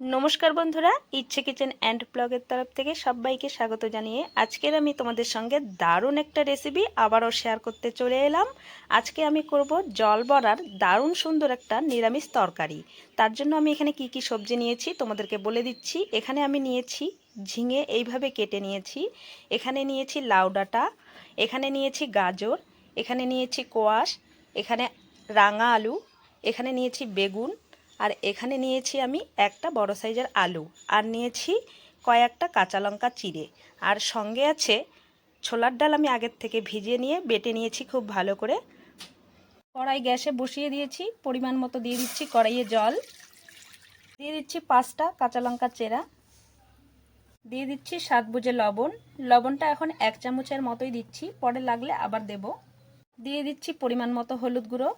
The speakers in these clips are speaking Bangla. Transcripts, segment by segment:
নমস্কার বন্ধুরা, ইচ্ছে কিচেন অ্যান্ড ব্লগের তরফ থেকে সবাইকে স্বাগত জানিয়ে আজকের আমি তোমাদের সঙ্গে দারুণ একটা রেসিপি আবারও শেয়ার করতে চলে এলাম। আজকে আমি করব জল বড়ার দারুণ সুন্দর একটা নিরামিষ তরকারি। তার জন্য আমি এখানে কি কি সবজি নিয়েছি তোমাদেরকে বলে দিচ্ছি। এখানে আমি নিয়েছি ঝিঙে এইভাবে কেটে নিয়েছি। এখানে নিয়েছি লাউ ডাঁটা, এখানে নিয়েছি গাজর, এখানে নিয়েছি কোয়াশ, এখানে রাঙা আলু, এখানে নিয়েছি বেগুন আর এখানে নিয়েছি আমি একটা বড় সাইজের আলু আর নিয়েছি কয়েকটা কাঁচা লঙ্কা চিড়ে। আর সঙ্গে আছে ছোলার ডাল আমি আগের থেকে ভিজিয়ে নিয়ে বেটে নিয়েছি খুব ভালো করে। কড়াই গ্যাসে বসিয়ে দিয়েছি, পরিমাণ মতো দিয়ে দিচ্ছি কড়াইয়ে জল। দিয়ে দিচ্ছি পাঁচটা কাঁচা লঙ্কা চেরা। দিয়ে দিচ্ছি স্বাদ বুঝে লবণ। লবণটা এখন এক চামচের মতোই দিচ্ছি, পরে লাগলে আবার দেব। দিয়ে দিচ্ছি পরিমাণ মতো হলুদ গুঁড়ো।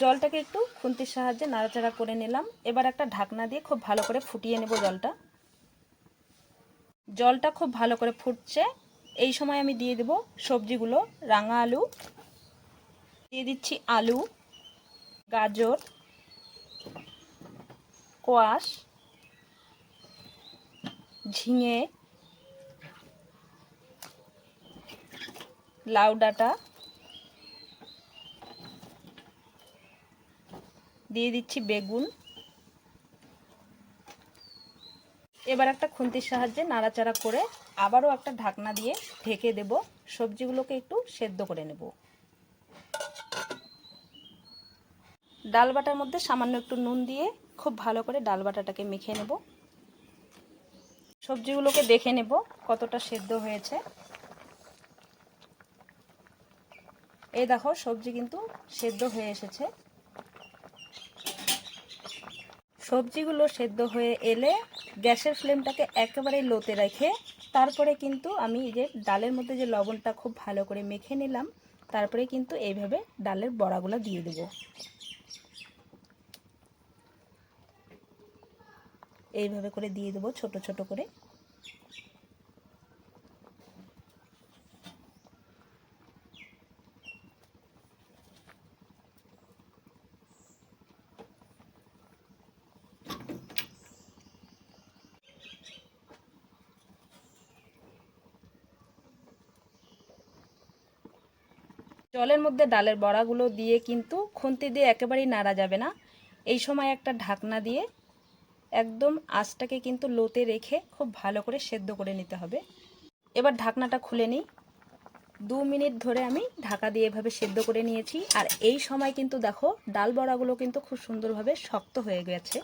জলটাকে একটু খুন্তির সাহায্যে নাড়াচাড়া করে নিলাম। এবার একটা ঢাকনা দিয়ে খুব ভালো করে ফুটিয়ে নেব জলটা। জলটা খুব ভালো করে ফুটছে। এই সময় আমি দিয়ে দেব সবজিগুলো, রাঙা আলু, দিয়ে দিচ্ছি আলু, গাজর, কোয়াশ, ঝিঙে, লাউ ডাঁটা দিয়ে দিচ্ছি বেগুন। এবার একটা খুন্তির সাহায্যে নাড়াচাড়া করে আবারও একটা ঢাকনা দিয়ে ঢেকে দেব। সবজিগুলোকে একটু সেদ্ধ করে নেব। ডাল বাটার মধ্যে সামান্য একটু নুন দিয়ে খুব ভালো করে ডাল বাটাটাকে মেখে নেব। সবজিগুলোকে দেখে নেব কতটা সেদ্ধ হয়েছে। এই দেখো সবজি কিন্তু সেদ্ধ হয়ে এসেছে। সবজিগুলো সেদ্ধ হয়ে এলে গ্যাসের ফ্লেমটাকে একেবারে লোতে রেখে তারপরে কিন্তু আমি এই যে ডালের মধ্যে যে লবণটা খুব ভালো করে মেখে নিলাম, তারপরে কিন্তু এইভাবে ডালের বড়াগুলো দিয়ে দেব। এইভাবে করে দিয়ে দেবো ছোট ছোট করে। জলের মধ্যে ডালের বড়াগুলো দিয়ে কিন্তু খুন্তি দিয়ে একেবারেই নাড়া যাবে না। এই সময় একটা ঢাকনা দিয়ে একদম আঁচটাকে কিন্তু লোতে রেখে খুব ভালো করে সেদ্ধ করে নিতে হবে। এবার ঢাকনাটা খুলে নিই। দু মিনিট ধরে আমি ঢাকা দিয়ে এভাবে সেদ্ধ করে নিয়েছি। আর এই সময় কিন্তু দেখো, ডাল বড়াগুলো কিন্তু খুব সুন্দরভাবে শক্ত হয়ে গেছে।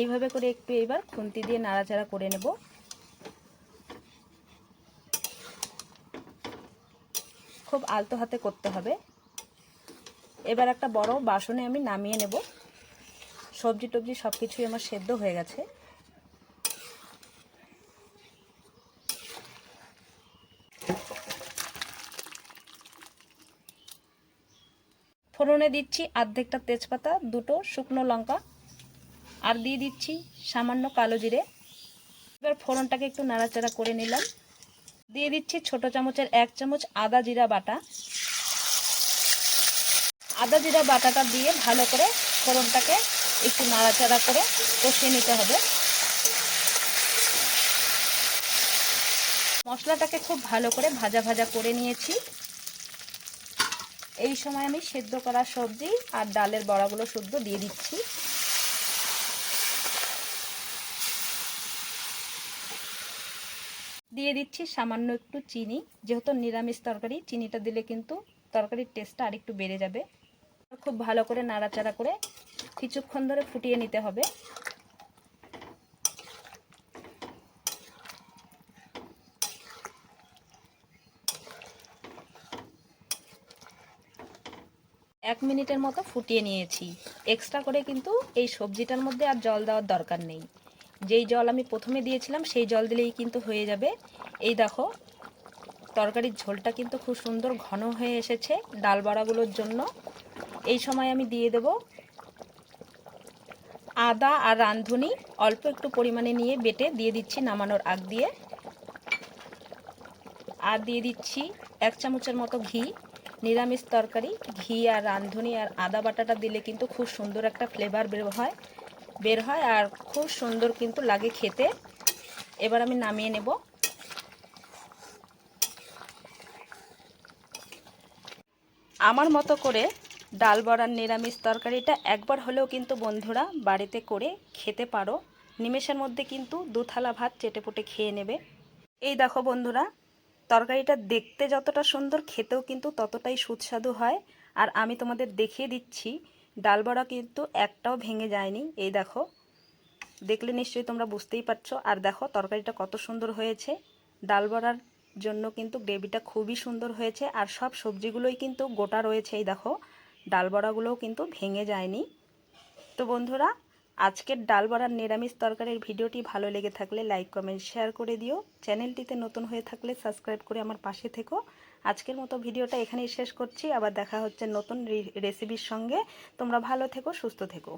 এইভাবে করে একটু এবার খুন্তি দিয়ে নাড়াচাড়া করে নেব। খুব আলতো হাতে করতে হবে। এবার একটা বড় বাসনে আমি নামিয়ে নেব। সবজি টবজি সব কিছুই আমার সেদ্ধ হয়ে গেছে। ফোড়নে দিচ্ছি আর্ধেকটা তেজপাতা, দুটো শুকনো লঙ্কা, আর দিয়ে দিচ্ছি সামান্য কালো জিরে। এবার ফোড়নটাকে একটু নাড়াচাড়া করে নিলাম। দিয়ে দিচ্ছি ছোট চামচের এক চামচ আদা জিরা বাটা। আদা জিরা বাটাটা দিয়ে ভালো করে ফোড়নটাকে একটু নাড়াচাড়া করে কষিয়ে নিতে হবে। মশলাটাকে খুব ভালো করে ভাজা ভাজা করে নিয়েছি। এই সময় আমি সেদ্ধ করা সবজি আর ডালের বড়াগুলো শুদ্ধ দিয়ে দিচ্ছি। দিয়ে দিচ্ছি সামান্য একটু চিনি। যেহেতু নিরামিষ তরকারি, চিনিটা দিলে কিন্তু তরকারির টেস্টটা আরেকটু বেড়ে যাবে। খুব ভালো করে নাড়াচাড়া করে কিছুক্ষণ ধরে ফুটিয়ে নিতে হবে। এক মিনিটের মতো ফুটিয়ে নিয়েছি। এক্সট্রা করে কিন্তু এই সবজিটার মধ্যে আর জল দেওয়ার দরকার নেই। যেই জল আমি প্রথমে দিয়েছিলাম, সেই জল দিলেই কিন্তু হয়ে যাবে। এই দেখো, তরকারির ঝোলটা কিন্তু খুব সুন্দর ঘন হয়ে এসেছে ডাল বড়াগুলোর জন্য। এই সময় আমি দিয়ে দেব আদা আর রাঁধুনি। অল্প একটু পরিমাণে নিয়ে বেটে দিয়ে দিচ্ছি নামানোর আগ দিয়ে। আর দিয়ে দিচ্ছি এক চামচের মতো ঘি, নিরামিষ তরকারি। ঘি আর রাঁধুনি আর আদা বাটাটা দিলে কিন্তু খুব সুন্দর একটা ফ্লেভার বের হয়। বের হয় আর খুব সুন্দর কিন্তু লাগে খেতে। এবার আমি নামিয়ে নেব। আমার মতো করে ডাল বড়ার নিরামিষ তরকারিটা একবার হলেও কিন্তু বন্ধুরা বাড়িতে করে খেতে পারো। নিমেষের মধ্যে কিন্তু দু থালা ভাত চেটেপুটে খেয়ে নেবে। এই দেখো বন্ধুরা, তরকারিটা দেখতে যতটা সুন্দর, খেতেও কিন্তু ততটাই সুস্বাদু হয়। আর আমি তোমাদের দেখিয়ে দিচ্ছি ডাল বড়া কিন্তু একটাও ভেঙে যায়নি। এই দেখো, দেখলে নিশ্চয়ই তোমরা বুঝতেই পারছ। আর দেখো, তরকারিটা কত সুন্দর হয়েছে। ডাল বড়ার জন্য কিন্তু গ্রেভিটা খুবই সুন্দর হয়েছে। আর সব সবজিগুলোই কিন্তু গোটা রয়েছে, এই দেখো। ডাল বড়াগুলোও কিন্তু ভেঙে যায়নি। তো বন্ধুরা আজকের ডাল বড়ার নিরামিষ তরকারির ভিডিওটি ভালো লেগে থাকলে লাইক, কমেন্ট, শেয়ার করে দিও। চ্যানেলটিতে নতুন হয়ে থাকলে সাবস্ক্রাইব করে আমার পাশে থেকো। আজকের মতো ভিডিওটা এখানেই শেষ করছি। আবার দেখা হচ্ছে নতুন রেসিপির সঙ্গে। তোমরা ভালো থেকো, সুস্থ থেকো।